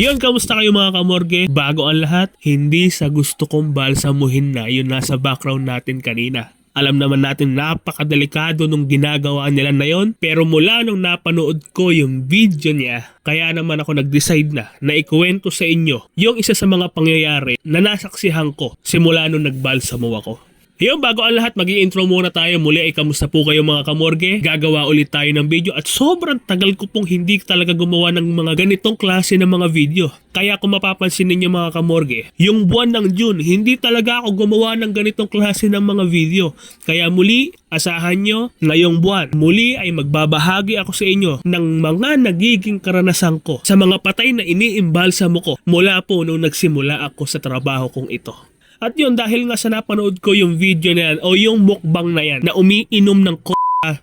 Yun, kamusta kayo mga kamorge? Bago ang lahat, hindi sa gusto kong balsamuhin na yung nasa background natin kanina. Alam naman natin napakadelikado nung ginagawa nila na yon pero mula nung napanood ko yung video niya, kaya naman ako nag-decide na na ikuwento sa inyo yung isa sa mga pangyayari na nasaksihan ko simula nung nagbalsamo ako. Yung bago ang lahat, mag intro muna tayo. Muli ay kamusta po kayo mga kamorge? Gagawa ulit tayo ng video at sobrang tagal ko pong hindi talaga gumawa ng mga ganitong klase ng mga video. Kaya kung mapapansin ninyo mga kamorge, yung buwan ng June, hindi talaga ako gumawa ng ganitong klase ng mga video. Kaya muli, asahan nyo, ngayong buwan, muli ay magbabahagi ako sa inyo ng mga nagiging karanasan ko sa mga patay na iniimbalsa mo ko mula po nung nagsimula ako sa trabaho kong ito. At yun, dahil nga sa napanood ko yung video na yan o yung mukbang na yan na umiinom ng k***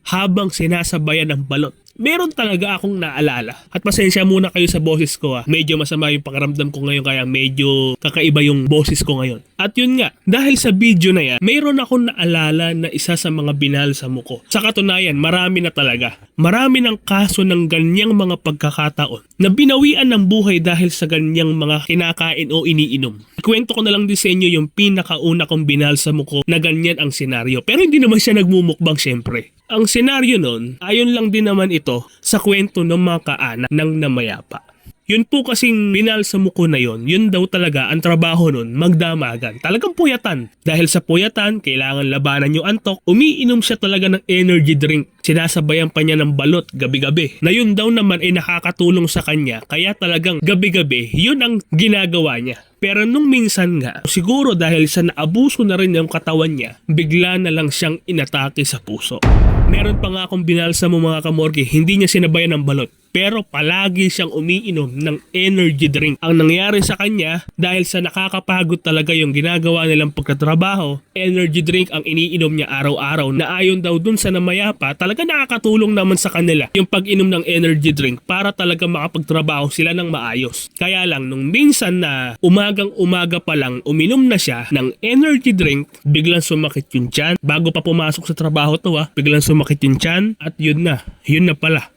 habang sinasabayan ng balot. Meron talaga akong naalala. At pasensya muna kayo sa boses ko ha. Medyo masama yung pakaramdam ko ngayon kaya medyo kakaiba yung boses ko ngayon. At yun nga, dahil sa video na yan, mayroon akong naalala na isa sa mga binal sa muko. Sa katunayan, marami na talaga. Marami ng kaso ng ganyang mga pagkakataon na binawian ng buhay dahil sa ganyang mga kinakain o iniinom. Kwento ko na lang din sa inyo yung pinakauna kong binal sa muko na ganyan ang senaryo. Pero hindi naman siya nagmumukbang syempre. Ang senaryo nun, ayon lang din naman ito sa kwento ng mga kaanak ng namayapa. Yun po kasing binal sa muko na yon, yun daw talaga ang trabaho nun, magdamagan. Talagang puyatan. Dahil sa puyatan, kailangan labanan yung antok, umiinom siya talaga ng energy drink. Sinasabayan pa niya ng balot gabi-gabi. Na yun daw naman ay nakakatulong sa kanya, kaya talagang gabi-gabi, yun ang ginagawa niya. Pero nung minsan nga, siguro dahil sa naabuso na rin yung katawan niya, bigla na lang siyang inatake sa puso. Meron pa nga akong binalsa mo mga kamorge, hindi niya sinabayan ng balot. Pero palagi siyang umiinom ng energy drink. Ang nangyari sa kanya, dahil sa nakakapagod talaga yung ginagawa nilang pagkatrabaho, energy drink ang iniinom niya araw-araw na ayon daw dun sa namayapa, talaga nakakatulong naman sa kanila yung pag-inom ng energy drink para talaga makapagtrabaho sila ng maayos. Kaya lang, nung minsan na umagang umaga pa lang uminom na siya ng energy drink, biglang sumakit yung tiyan. Bago pa pumasok sa trabaho to ah, biglang sumakit yung tiyan at yun na, yun na pala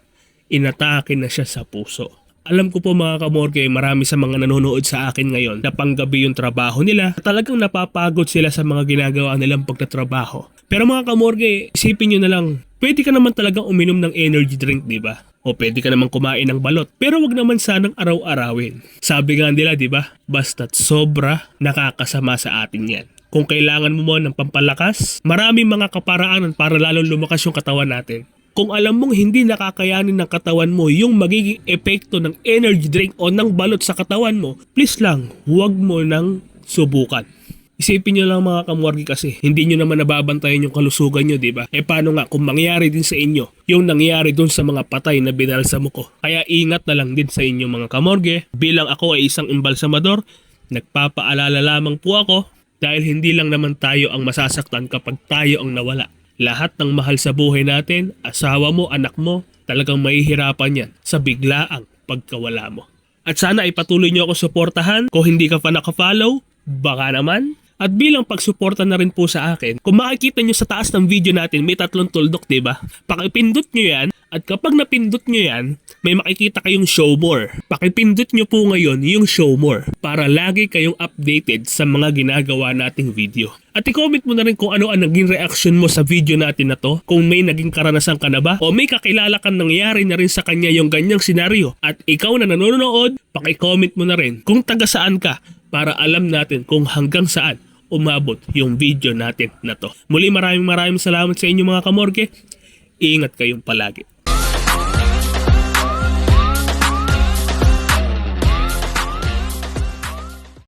inatake na siya sa puso. Alam ko po mga kamorge, marami sa mga nanonood sa akin ngayon na panggabi yung trabaho nila. Talagang napapagod sila sa mga ginagawa nilang pagtatrabaho. Pero mga kamorge, isipin nyo na lang, pwede ka naman talagang uminom ng energy drink, di ba? O pwede ka naman kumain ng balot. Pero wag naman sanang araw-arawin. Sabi nga nila, di ba? Basta't sobra, nakakasama sa atin yan. Kung kailangan mo mo ng pampalakas, maraming mga kaparaanan para lalong lumakas yung katawan natin. Kung alam mong hindi nakakayanin ng katawan mo yung magiging epekto ng energy drink o ng balot sa katawan mo, please lang, huwag mo nang subukan. Isipin nyo lang mga kamwargi kasi, hindi nyo naman nababantayan yung kalusugan nyo, di ba? E paano nga kung mangyari din sa inyo yung nangyari dun sa mga patay na binalsa mo ko? Kaya ingat na lang din sa inyo mga kamorge. Bilang ako ay isang embalsamador, nagpapaalala lamang po ako dahil hindi lang naman tayo ang masasaktan kapag tayo ang nawala. Lahat ng mahal sa buhay natin, asawa mo, anak mo, talagang mahihirapan yan sa biglaang pagkawala mo. At sana ay patuloy nyo ako suportahan. Kung hindi ka pa nakafollow, baka naman. At bilang pagsuporta na rin po sa akin, kung makikita nyo sa taas ng video natin, may tatlong tuldok, ba? Pakipindot nyo yan, at kapag napindot nyo yan, may makikita kayong show more. Pakipindot nyo po ngayon yung show more para lagi kayong updated sa mga ginagawa nating video. At i-comment mo na rin kung ano ang naging reaction mo sa video natin na to. Kung may naging karanasan ka na ba o may kakilala kang nangyari na rin sa kanya yung ganyang senaryo. At ikaw na nanonood, paki-comment mo na rin kung taga saan ka para alam natin kung hanggang saan umabot yung video natin na to. Muli maraming maraming salamat sa inyo mga kamorge. Ingat kayong palagi.